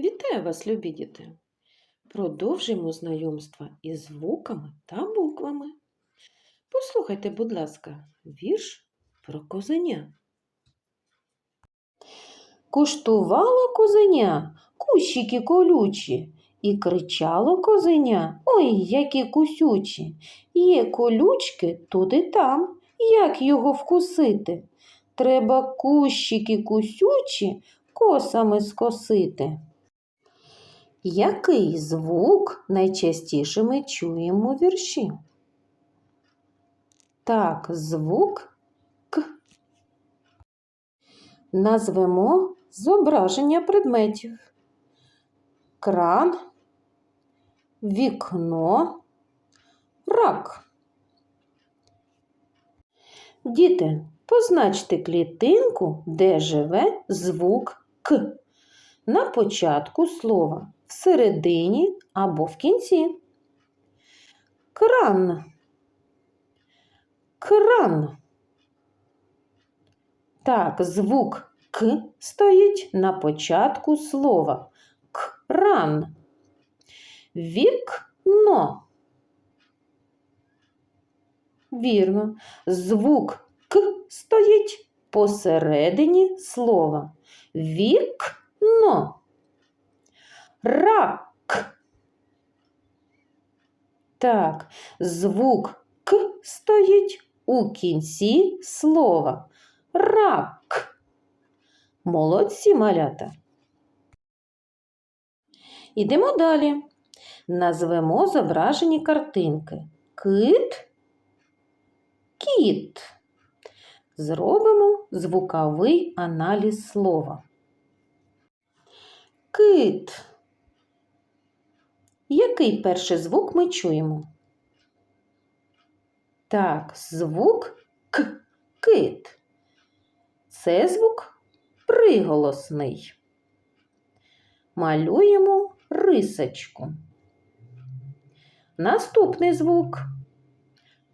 Вітаю вас, любі діти! Продовжуємо знайомство із звуками та буквами. Послухайте, будь ласка, вірш про козеня. Куштувало козеня кущики колючі, і кричало козеня Ой, які кусючі! Є колючки тут і там. Як його вкусити? Треба кущики кусючі косами скосити. Який звук найчастіше ми чуємо в вірші? Так, звук К. Назвемо зображення предметів. Кран, вікно, рак. Діти, позначте клітинку, де живе звук К. На початку слова, всередині або в кінці. Кран. Кран. Так, звук К стоїть на початку слова. Кран. Вікно. Вірно. Звук К стоїть посередині слова. Вікно. Рак. Так, звук К стоїть у кінці слова. Рак. Молодці малята. Ідемо далі. Назвемо зображені картинки. Кит, кіт. Зробимо звуковий аналіз слова. Кит. Який перший звук ми чуємо? Так, звук К. Кит. Це звук приголосний. Малюємо рисочку. Наступний звук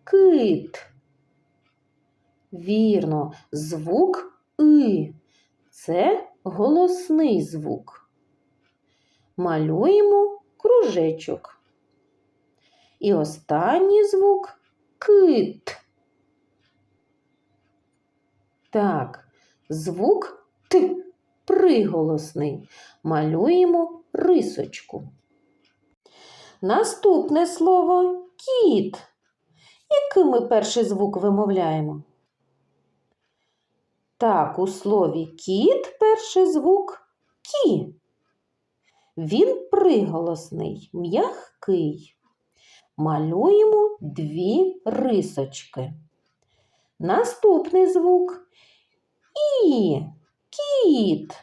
кит. Вірно, звук И. Це голосний звук. Малюємо кружечок. І останній звук кит. Так, звук Т приголосний. Малюємо рисочку. Наступне слово кіт. Який ми перший звук вимовляємо? Так, у слові кіт перший звук кі. Він приголосний, м'ягкий. Малюємо дві рисочки. Наступний звук і кіт.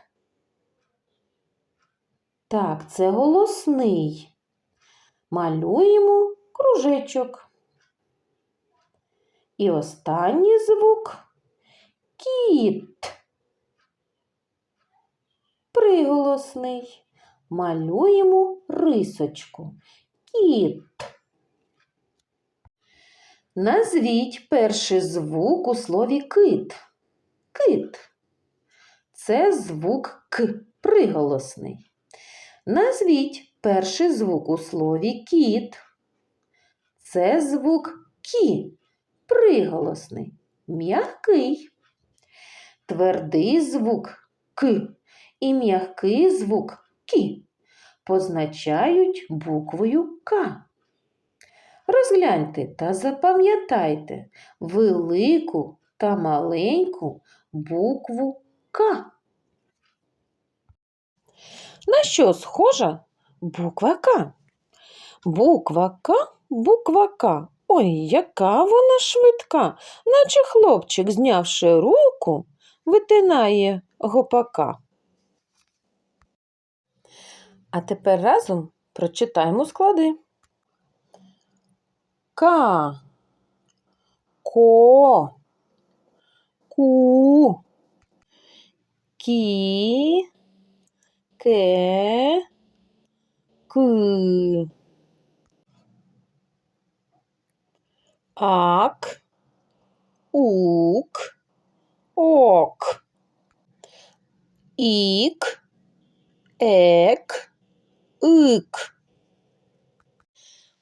Так, це голосний. Малюємо кружечок. І останній звук кіт. Приголосний. Малюємо рисочку. Кіт. Назвіть перший звук у слові кит. Кит. Це звук К приголосний. Назвіть перший звук у слові кіт. Це звук Кі приголосний, м'який. Твердий звук К і м'який звук Кі позначають буквою К. Розгляньте та запам'ятайте велику та маленьку букву К. На що схожа буква К? Буква К, буква К. Ой, яка вона швидка, наче хлопчик, знявши руку, витинає гопака. А тепер разом прочитаємо склади. К, Ко, Ку, Кі, Ке, Ки. Ак, ук, ок. Ік, ек, ик.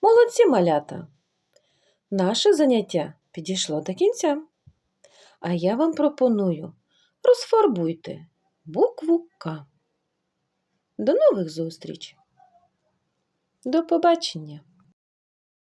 Молодці малята. Наше заняття підійшло до кінця. А я вам пропоную розфарбуйте букву К. До нових зустріч. До побачення!